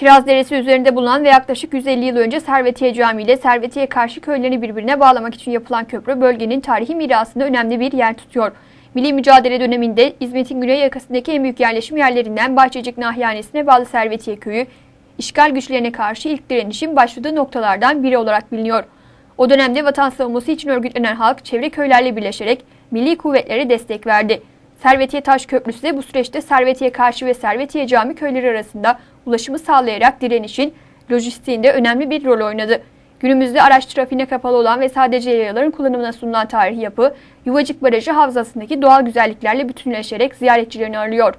Kiraz Deresi üzerinde bulunan ve yaklaşık 150 yıl önce Servetiye Camii ile Servetiye karşı köylerini birbirine bağlamak için yapılan köprü bölgenin tarihi mirasında önemli bir yer tutuyor. Milli mücadele döneminde İzmit'in güney yakasındaki en büyük yerleşim yerlerinden Bahçecik Nahyanesi'ne bağlı Servetiye Köyü, işgal güçlerine karşı ilk direnişin başladığı noktalardan biri olarak biliniyor. O dönemde vatan savunması için örgütlenen halk çevre köylerle birleşerek milli kuvvetlere destek verdi. Servetiye Taş Köprüsü de bu süreçte Servetiye Karşı ve Servetiye Cami köyleri arasında ulaşımı sağlayarak direnişin lojistiğinde önemli bir rol oynadı. Günümüzde araç trafiğine kapalı olan ve sadece yayaların kullanımına sunulan tarihi yapı, Yuvacık Barajı havzasındaki doğal güzelliklerle bütünleşerek ziyaretçilerini ağırlıyor.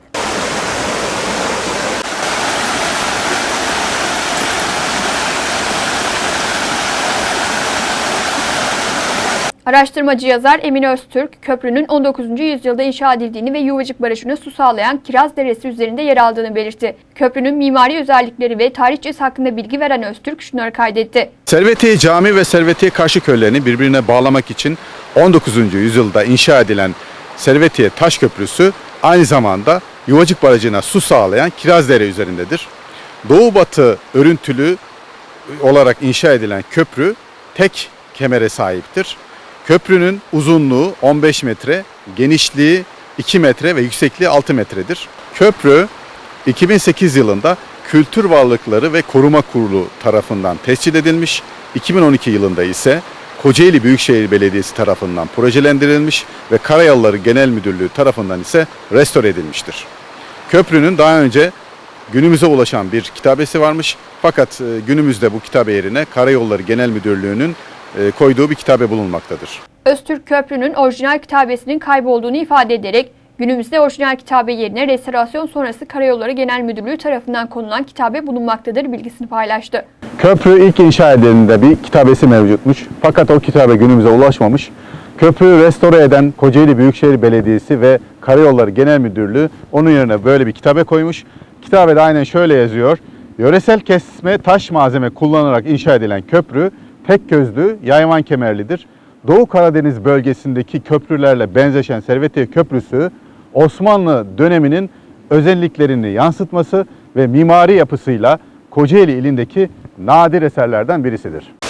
Araştırmacı yazar Emin Öztürk, köprünün 19. yüzyılda inşa edildiğini ve Yuvacık Barajı'na su sağlayan Kiraz Deresi üzerinde yer aldığını belirtti. Köprünün mimari özellikleri ve tarihçesi hakkında bilgi veren Öztürk şunları kaydetti. Servetiye Cami ve Servetiye Karşı köylerini birbirine bağlamak için 19. yüzyılda inşa edilen Servetiye Taş Köprüsü aynı zamanda Yuvacık Barajı'na su sağlayan Kirazdere üzerindedir. Doğu batı örüntülü olarak inşa edilen köprü tek kemere sahiptir. Köprünün uzunluğu 15 metre, genişliği 2 metre ve yüksekliği 6 metredir. Köprü 2008 yılında Kültür Varlıkları ve Koruma Kurulu tarafından tescil edilmiş. 2012 yılında ise Kocaeli Büyükşehir Belediyesi tarafından projelendirilmiş ve Karayolları Genel Müdürlüğü tarafından ise restore edilmiştir. Köprünün daha önce günümüze ulaşan bir kitabesi varmış. Fakat e, günümüzde bu kitabe yerine Karayolları Genel Müdürlüğü'nün koyduğu bir kitabe bulunmaktadır. Öztürk Köprü'nün orijinal kitabesinin kaybolduğunu ifade ederek günümüzde orijinal kitabe yerine restorasyon sonrası Karayolları Genel Müdürlüğü tarafından konulan kitabe bulunmaktadır bilgisini paylaştı. Köprü ilk inşa edildiğinde bir kitabesi mevcutmuş. Fakat o kitabe günümüze ulaşmamış. Köprüyü restore eden Kocaeli Büyükşehir Belediyesi ve Karayolları Genel Müdürlüğü onun yerine böyle bir kitabe koymuş. Kitabede aynen şöyle yazıyor. Yöresel kesme taş malzeme kullanarak inşa edilen köprü tek gözlü yayvan kemerlidir. Doğu Karadeniz bölgesindeki köprülerle benzeşen Servetiye Köprüsü Osmanlı döneminin özelliklerini yansıtması ve mimari yapısıyla Kocaeli ilindeki nadir eserlerden birisidir.